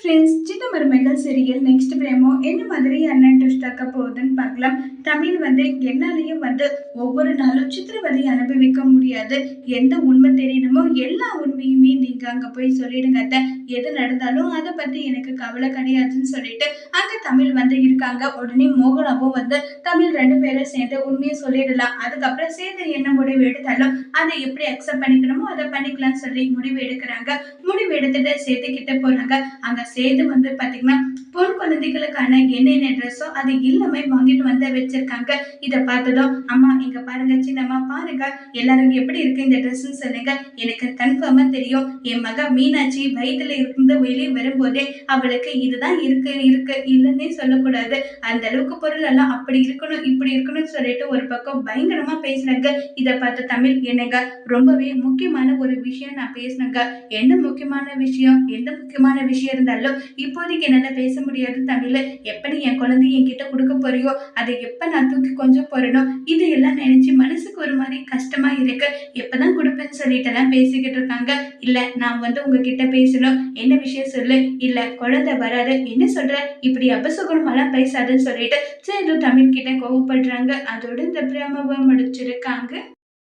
Friends சின்ன மருமைகள் serial next பிரேமோ என்ன மாதிரியான ட்விஸ்ட் ஆக்க போகுதுன்னு பார்க்கலாம். தமிழ் வந்து என்னாலையும் வந்து ஒவ்வொரு நாளும் சித்திரவதை அனுபவிக்க முடியாது. எந்த உண்மை தெரியணுமோ எல்லா உண்மையுமே நீங்க அங்க போய் சொல்லிடுங்க அத்தை. எது நடந்தாலும் அதை பத்தி எனக்கு கவலை கிடையாதுன்னு சொல்லிட்டு அங்க தமிழ் வந்து இருக்காங்க. உடனே மோகனாவும் வந்து தமிழ் ரெண்டு பேரும் சேர்ந்து உண்மையை சொல்லிடலாம். அதுக்கப்புறம் சேர்ந்து என்ன முடிவு எடுத்தாலும் அதை எப்படி அக்செப்ட் பண்ணிக்கணுமோ அதை பண்ணிக்கலாம்னு சொல்லி முடிவு எடுக்கிறாங்க. முடிவு எடுத்துட்டு சேர்த்து கிட்ட போறாங்க. அங்க சேது வந்து பாத்தீங்கன்னா பொன் குழந்தைகளுக்கான என்னென்ன ட்ரெஸ்ஸோ அது எல்லாமே வாங்கிட்டு வந்து வச்சிருக்காங்க. இதை பார்த்ததும் அம்மா இங்க பாருங்க சின்னம்மா பாருங்க எல்லாரும் எப்படி இருக்கு இந்த ட்ரெஸ்ன்னு சொல்லுங்க. எனக்கு கன்ஃபார்மா தெரியும். என் மக மீனாட்சி வயிற்றுல இருந்து வெளியே வரும்போதே அவளுக்கு இதுதான் இருக்கு இருக்கு இல்லைன்னே சொல்லக்கூடாது. அந்த அளவுக்கு பொருள் எல்லாம் அப்படி இருக்கணும் இப்படி இருக்கணும்னு சொல்லிட்டு ஒரு பக்கம் பயங்கரமா பேசுறாங்க. இதை பார்த்து தமிழ் என்னங்க ரொம்பவே முக்கியமான ஒரு விஷயம் நான் பேசினேங்க. என்ன முக்கியமான விஷயம்? எந்த முக்கியமான விஷயம் இருந்தாலும் இப்போதைக்கு என்னால பேச முடியாது தமிழ். எப்ப நீ என் குழந்தை என்கிட்ட கொடுக்க போறியோ அதை எப்ப நான் தூக்கி கொஞ்சம் போறேனோ இது எல்லாம் நினைச்சு மனசுக்கு ஒரு மாதிரி கஷ்டமா இருக்கு. எப்பதான் கொடுப்பேன்னு சொல்லிட்டு தான் பேசிக்கிட்டு இருக்காங்க. இல்ல நான் வந்து உங்ககிட்ட பேசணும். என்ன விஷயம் சொல்லு? இல்ல குழந்தை வராது. என்ன சொல்ற? இப்படி அபசகுணமெல்லாம் பேசாதுன்னு சொல்லிட்டு சரி தமிழ் கிட்ட கோவப்படுறாங்க. அதோட இந்த பிரேமாவை முடிச்சிருக்காங்க